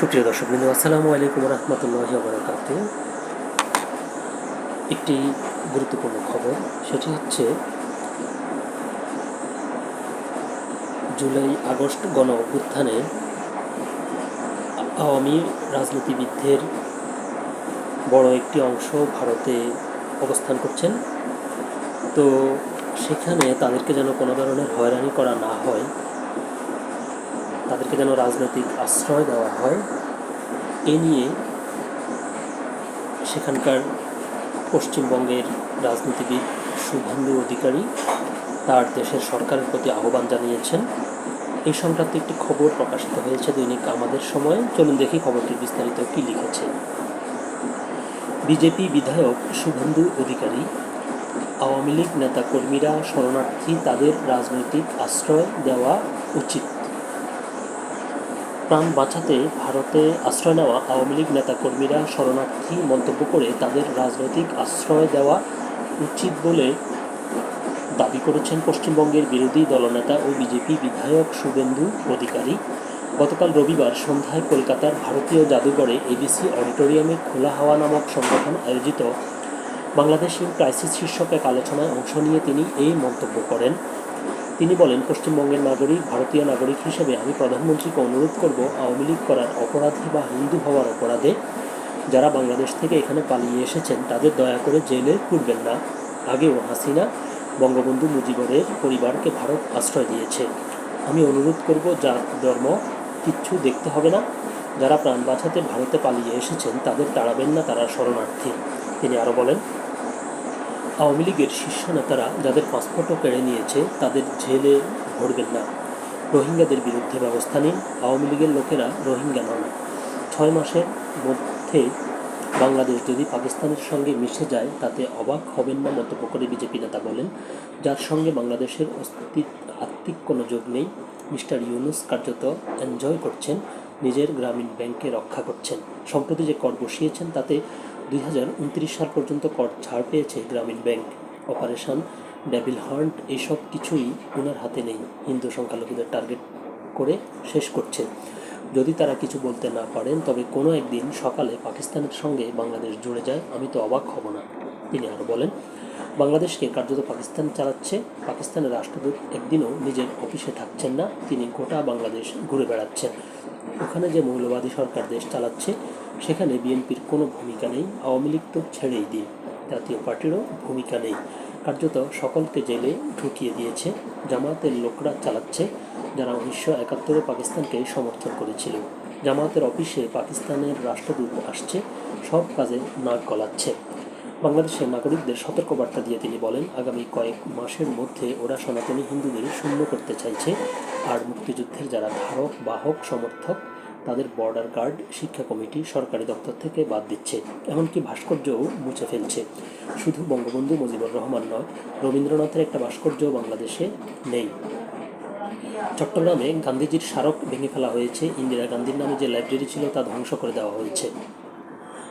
সুপ্রিয় দর্শক বিন্দু, আসসালামু আলাইকুম রহমতুল্লাহি বারাকাত একটি গুরুত্বপূর্ণ খবর, সেটি হচ্ছে জুলাই আগস্ট গণ অভ্যুত্থানে আওয়ামী রাজনীতিবিদদের বড় একটি অংশ ভারতে অবস্থান করছেন। তো সেখানে তাদেরকে যেন কোনো ধরনের হয়রানি করা না হয় তাদেরকে যেন রাজনৈতিক আশ্রয় দেওয়া হয়, এ নিয়ে সেখানকার পশ্চিমবঙ্গের রাজনীতিবিদ শুভেন্দু অধিকারী তার দেশের সরকারের প্রতি আহ্বান জানিয়েছেন। এই সংক্রান্ত একটি খবর প্রকাশিত হয়েছে দৈনিক আমাদের সময়। চলুন দেখি খবরটির বিস্তারিত কী লিখেছে। বিজেপি বিধায়ক শুভেন্দু অধিকারী, আওয়ামী লীগ নেতাকর্মীরা শরণার্থী তাদের রাজনৈতিক আশ্রয় দেওয়া উচিত। প্রাণ বাঁচাতে ভারতে আশ্রয় নেওয়া আওয়ামী লীগ নেতাকর্মীরা শরণার্থী মন্তব্য করে তাদের রাজনৈতিক আশ্রয় দেওয়া উচিত বলে দাবি করেছেন পশ্চিমবঙ্গের বিরোধী দলনেতা ও বিজেপি বিধায়ক শুভেন্দু অধিকারী। গতকাল রবিবার সন্ধ্যায় কলকাতার ভারতীয় জাদুঘরে এবিসি অডিটোরিয়ামে খোলা হাওয়া নামক সংগঠন আয়োজিত বাংলাদেশ ইন ক্রাইসিস শীর্ষক এক আলোচনায় অংশ নিয়ে তিনি এই মন্তব্য করেন। তিনি বলেন, পশ্চিমবঙ্গের নাগরিক, ভারতীয় নাগরিক হিসেবে আমি প্রধানমন্ত্রীকে অনুরোধ করব আওয়ামী লীগ করার অপরাধী বা হিন্দু হওয়ার অপরাধে যারা বাংলাদেশ থেকে এখানে পালিয়ে এসেছেন, তাদের দয়া করে জেলে পুরবেন না। আগেও হাসিনা বঙ্গবন্ধু মুজিবরের পরিবারকে ভারত আশ্রয় দিয়েছে। আমি অনুরোধ করব, জাত, ধর্ম কিচ্ছু দেখতে হবে না। যারা প্রাণ বাঁচাতে ভারতে পালিয়ে এসেছেন, তাদের তাড়াবেন না, তারা শরণার্থী। তিনি আরও বলেন আওয়ামী লীগের শীর্ষ নেতারা যাদের পাসপোর্টও কেড়ে নিয়েছে, তাদের জেলে ভরবেন না। রোহিঙ্গাদের বিরুদ্ধে ব্যবস্থা নিন। আওয়ামী লীগের লোকেরা রোহিঙ্গা নন। ছয় মাসের মধ্যে বাংলাদেশ যদি পাকিস্তানের সঙ্গে মিশে যায়, তাতে অবাক হবেন না মন্তব্য করে বিজেপি নেতা বলেন। যার সঙ্গে বাংলাদেশের অস্তিত্ব আত্মিক কোনো যোগ নেই, মিস্টার ইউনুস কার্যত এনজয় করছেন, নিজের গ্রামীণ ব্যাংকে রক্ষা করছেন। সম্প্রতি যে কর বসিয়েছেন, তাতে দুই হাজার উনত্রিশ সাল পর্যন্ত কর ছাড় পেয়েছে গ্রামীণ ব্যাংক। অপারেশন ডেভিল হান্ট এসব কিছুই ওনার হাতে নেই, হিন্দু সংখ্যালঘুদের টার্গেট করে শেষ করছে। যদি তারা কিছু বলতে না পারেন, তবে কোনো একদিন সকালে পাকিস্তানের সঙ্গে বাংলাদেশ জুড়ে যায়, আমি তো অবাক হব না, তিনি আরও বলেন। বাংলাদেশকে কার্যত পাকিস্তান চালাচ্ছে। পাকিস্তানের রাষ্ট্রদূত একদিনও নিজের অফিসে থাকছেন না। তিনি গোটা বাংলাদেশ ঘুরে বেড়াচ্ছেন। ওখানে যে মৌলবাদী সরকার দেশ চালাচ্ছে, সেখানে বিএনপির কোনো ভূমিকা নেই। আওয়ামী লীগ তো ছেড়েই দিন জাতীয় পার্টিরও ভূমিকা নেই। কার্যত সকলকে জেলে ঢুকিয়ে দিয়েছে। জামাতের লোকরা চালাচ্ছে, যারা উনিশশো একাত্তরে পাকিস্তানকে সমর্থন করেছিল। জামাতের অফিসে পাকিস্তানের রাষ্ট্রদূত আসছে, সব কাজে নাক গলাচ্ছে। বাংলাদেশের নাগরিকদের সতর্কবার্তা দিয়ে তিনি বলেন, আগামী কয়েক মাসের মধ্যে ওরা সনাতনী হিন্দুদের শূন্য করতে চাইছে। আর মুক্তিযুদ্ধের যারা ধারক, বাহক, সমর্থক, তাদের বর্ডার গার্ড শিক্ষা কমিটি, সরকারি দপ্তর থেকে বাদ দিচ্ছে, এমনকি ভাস্কর্যও মুছে ফেলছে। শুধু বঙ্গবন্ধু মুজিবুর রহমান নয়, রবীন্দ্রনাথের একটা ভাস্কর্য বাংলাদেশে নেই। চট্টগ্রামে গান্ধীজির স্মারক ভেঙে ফেলা হয়েছে। ইন্দিরা গান্ধীর নামে যে লাইব্রেরি ছিল, তা ধ্বংস করে দেওয়া হয়েছে।